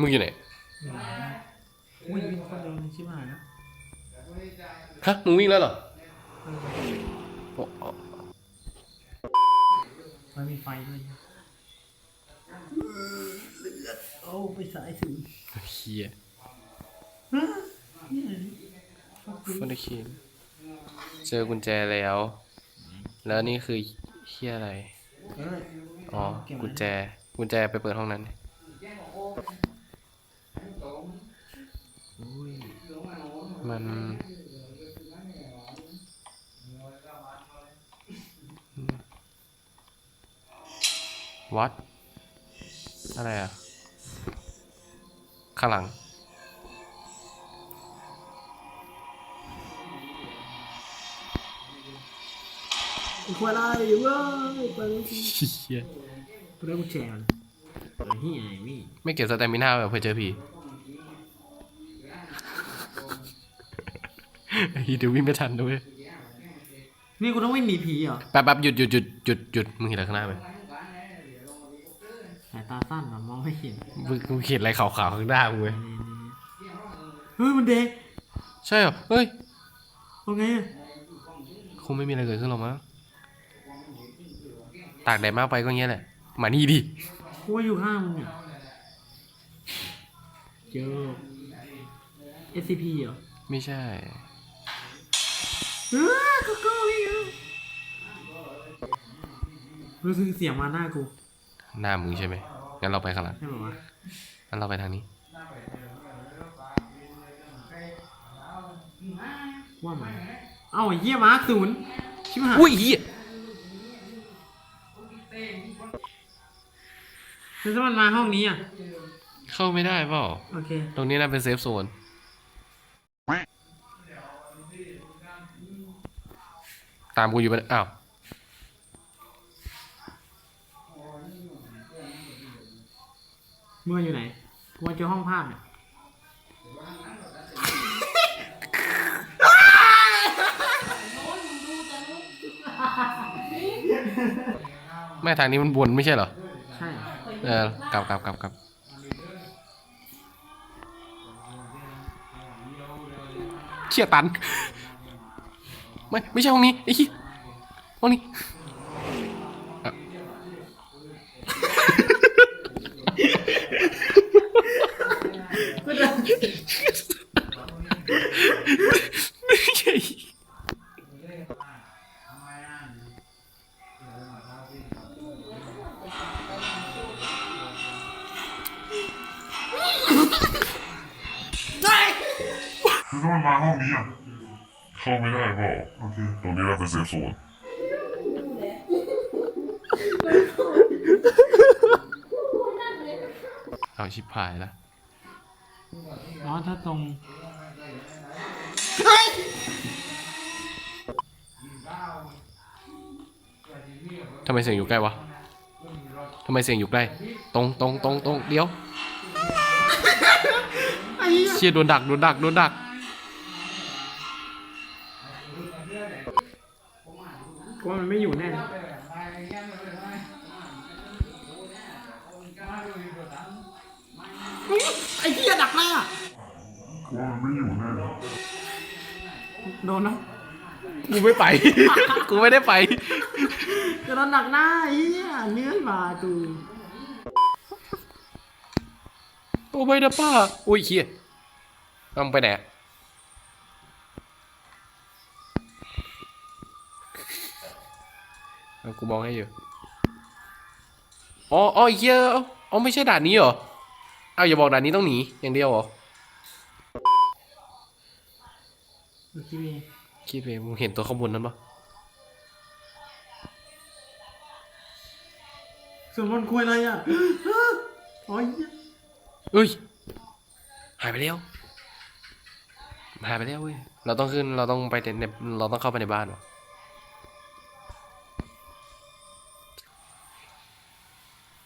มึงอยู่ไหนอุ้ยมีคนเดินชิบหายแล้วฮะมึงวิ่งแล้วเหรอโอ้มันมีไฟด้วยโอ้ไปสายถึงเฮียนี่ฟอนเดคินเจอกุญแจแล้ว แล้วนี่คือเฮียอะไรเอออ๋อ กุญแจ กุญแจไปเปิดห้องนั้น อุ้ย มันวัด อะไรอะ ข้างหลังอีกคนอะไรเว้ยไปเลยเฮียไปเลยกุญแจมันเปิดที่ไหนมี่ไม่เก็บสแตมิน่าแบบเพื่อเจอผี ไอ้เดี๋ยววิ่งไม่ทันด้วยนี่กูต้องไม่มีผีเหรอแป๊บแป๊บหยุดหยุดหยุดหยุดหยุดมึงเห็นอะไรข้างหน้าไหมสายตาสั้นแบบมองไม่เห็นมึงมึงเห็นอะไรขาวๆข้างหน้ามึงไหมเฮ้ยมันเด็กใช่เหรอเฮ้ยว่าไงอะคงไม่มีอะไรเกิดขึ้นหรอกมั้งตากแดดมากไปก็เงี้ยแหละมานี่ดิกูว่าอยู่ข้างมึงอะเจอ SCP เหรอไม่ใช่เออ ก็ก็วิ่งอะรู้สึกเสียงมาหน้ากูหน้ามึงใช่ไหมงั้นเราไปข้างหลังใช่ไหมวะงั้นเราไปทางนี้ ว่ามันเอ้าไอ้เหี้ยมาร์คศูนย์ชิบหายอุ้ยเหี้ยคือถ้ามันมาห้องนี้อะ เข้าไม่ได้เปล่า โอเค ตรงนี้น่าเป็นเซฟโซน ตามกูอยู่ปะเนี่ยอ้าวเมื่ออยู่ไหนกูมาเจอห้องภาพเนี่ยไม่ทางนี้มันวนไม่ใช่เหรอ ใช่ เออกลับกลับกลับกลับเชี่ยตัน ไม่ไม่ใช่ห้องนี้ไอ้ขี้ยห้องนี้อะก็เดินไม่ใช่คือถ้ามันมาห้องนี้อะ เข้าไม่ได้เปล่าโอเคตรงนี้เราเป็นเซฟโซนเอาชิบหายแล้วอ๋อถ้าตรงทำไมเสียงอยู่ใกล้วะทำไมเสียงอยู่ใกล้ ตรงตรงตรงตรงเดี๋ยวไอ้เหี้ยเชี่ยโดนดักโดนดักโดนดัก ว่ามันไม่อยู่แน่เลยเฮ้ยไอ้เหี้ยดักหน้าว่ามันไม่อยู่แน่โดนนะกูไม่ไป กูไม่ได้ไปจะโดนดักหน้าไอ้เหี้ยเนื้อมาดูโอ้ไม่นะป้า อุ้ยเชี่ยเอามึงไปไหนอะเอากู มองให้อยู่ อ๋ออ๋อเหี้ยอะอ๋อไม่ใช่ด่านนี้เหรอ เอาอย่าบอกด่านนี้ต้องหนีอย่างเดียวเหรอเมื่อกี้มีคิดไปมึงเห็นตัวข้างบนนั้นปะส่วนบนคุยอะไรอะโอ้ยเหี้ยเอ้ย หายไปแล้ว หายไปแล้วเว้ย เราต้องขึ้น เราต้องไปในเราต้องเข้าไปในบ้านวะ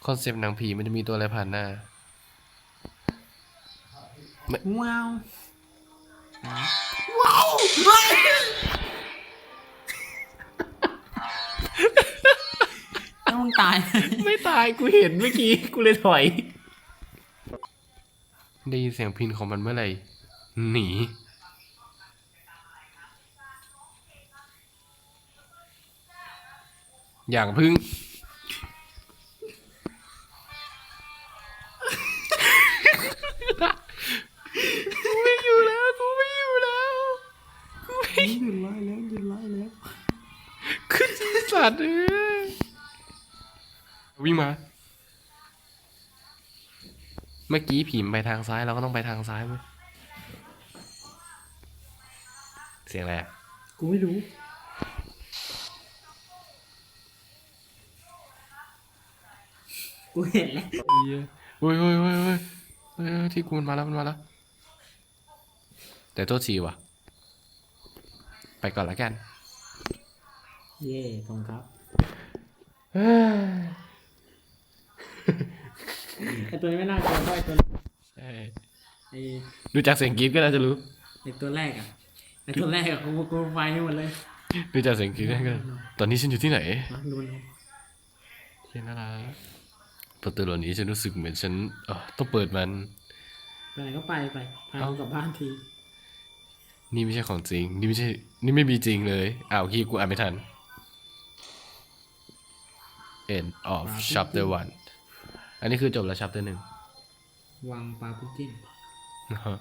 คอนเซปต์หนังผีมันจะมีตัวอะไรผ่านหน้าว้าวว้าวเฮ้ยแล้วมึงตาย ไม่ตายกูเห็นเมื่อกี้ กูเลยถอย ได้ยินเสียงพินของมันเมื่อไหร่ หนีอย่างพึ่ง ยุดไล่แล้วหยุดไล่แล้วขึ้นสัตว์เอ้ยวิ่งมา เมื่อกี้ผีมนไปทางซ้ายเราก็ต้องไปทางซ้ายเว้ยเสียงอะไรอะกูไม่รู้กูเห็นแล้วเหี้ยเฮ้ยเฮ้ยเฮ้ยเฮ้ยเฮ้ยเฮ้ยที่กูมันมาแล้วมันมาแล้วแต่โทษทีว่ะ ไปก่อนละกัน เย่ขอบคุณครับไอตัวนี้ไม่น่ากลัวเท่าไอตัวใช่ไอดูจากเสียงกรีดก็น่าจะรู้ไอตัวแรกอะไอตัวแรกอะกูกูไฟให้หมดเลยดูจากเสียงกรีดก็ตอนนี้ฉันอยู่ที่ไหนมาดูมันเทียนอะไรประตูเหล่านี้ฉันรู้สึกเหมือนฉันเออต้องเปิดมันไปไหนก็ไปไปพาเอ้ากูกลับบ้านที นี่ไม่ใช่ของจริง นี่ไม่ใช่ นี่ไม่มีจริงเลยอ้าวคีกูอ่านไม่ทัน end of chapter one อันนี้คือจบแล้ว chapter หนึ่งวางปลาพุกกิ้งนะฮะ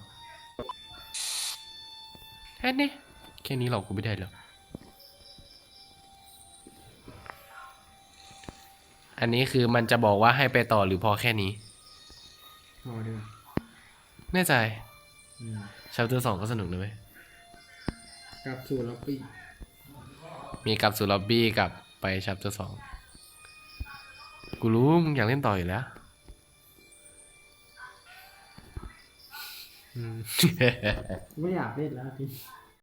แค่นี้แค่นี้เราก็ไม่ได้แล้วอันนี้คือมันจะบอกว่าให้ไปต่อหรือพอแค่นี้พอดีกว่าแน่ใจอืม chapter สองก็สนุกนะเว้ย กลับสู่ล็อบบี้มีกลับสู่ล็อบบี้กับไป chapter สองกูรู้มึงอยากเล่นต่ออยู่แล้วอืมไม่อยากเล่นแล้วที